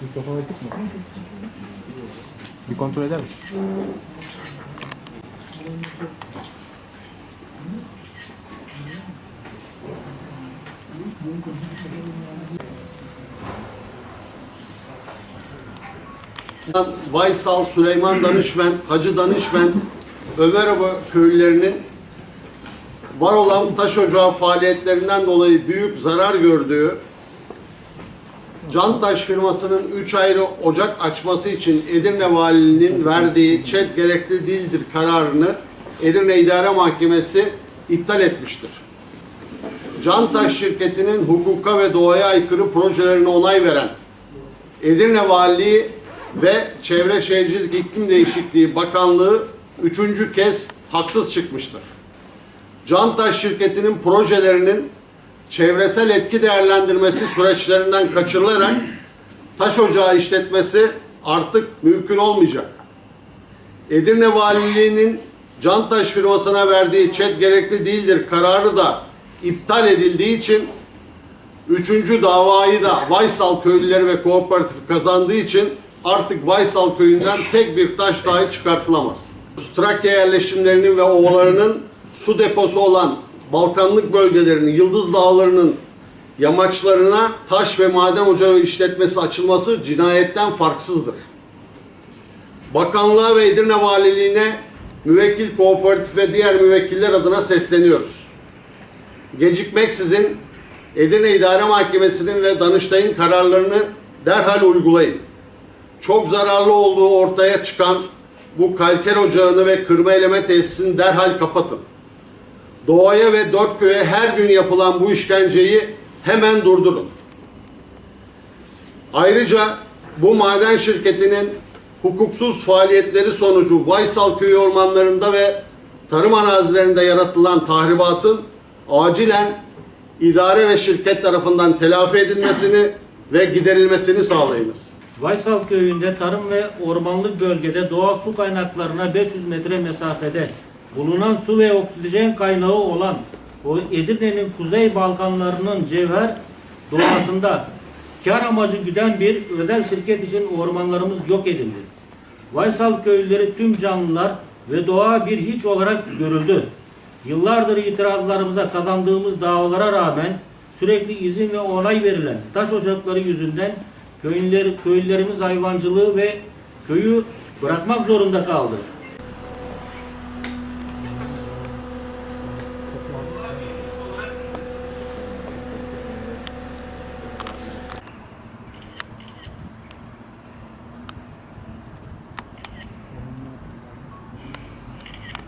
Mikrofon açık mı? Bir kontrol eder misin? Vaysal, Süleyman Danışment, Hacı Danışment, Ömerova köylülerinin var olan taş ocağı faaliyetlerinden dolayı büyük zarar gördüğü Cantaş firmasının 3 ayrı ocak açması için Edirne Valiliğinin verdiği ÇED gerekli değildir kararını Edirne İdare Mahkemesi iptal etmiştir. Cantaş şirketinin hukuka ve doğaya aykırı projelerine onay veren Edirne Valiliği ve Çevre Şehircilik İklim Değişikliği Bakanlığı üçüncü kez haksız çıkmıştır. Cantaş şirketinin projelerinin çevresel etki değerlendirmesi süreçlerinden kaçırılarak taş ocağı işletmesi artık mümkün olmayacak. Edirne Valiliği'nin Cantaş firmasına verdiği ÇED gerekli değildir kararı da iptal edildiği için Üçüncü davayı da Vaysal köylüleri ve kooperatifi kazandığı için artık Vaysal köyünden tek bir taş dahi çıkartılamaz. Trakya yerleşimlerinin ve ovalarının su deposu olan Balkanlık bölgelerinin, Yıldız Dağları'nın yamaçlarına taş ve maden ocağı işletmesi açılması cinayetten farksızdır. Bakanlığa ve Edirne Valiliğine müvekkil kooperatif ve diğer müvekkiller adına sesleniyoruz gecikmeksizin Edirne İdare Mahkemesi'nin ve Danıştay'ın kararlarını derhal uygulayın. Çok zararlı olduğu ortaya çıkan bu kalker ocağını ve kırma eleme tesisini derhal kapatın. Doğaya ve dört köye her gün yapılan bu işkenceyi hemen durdurun. Ayrıca bu maden şirketinin hukuksuz faaliyetleri sonucu Vaysal köyü ormanlarında ve tarım arazilerinde yaratılan tahribatın acilen idare ve şirket tarafından telafi edilmesini ve giderilmesini sağlayınız. Vaysal köyünde tarım ve ormanlık bölgede doğal su kaynaklarına 500 metre mesafede bulunan su ve oksijen kaynağı olan o Edirne'nin kuzey Balkanlarının cevher doğasında kar amacı güden bir özel şirket için ormanlarımız yok edildi. Vaysal köylüleri tüm canlılar ve doğa bir hiç olarak görüldü. Yıllardır itirazlarımıza kazandığımız davalara rağmen sürekli izin ve onay verilen taş ocakları yüzünden köylüler, köylülerimiz hayvancılığı ve köyü bırakmak zorunda kaldı.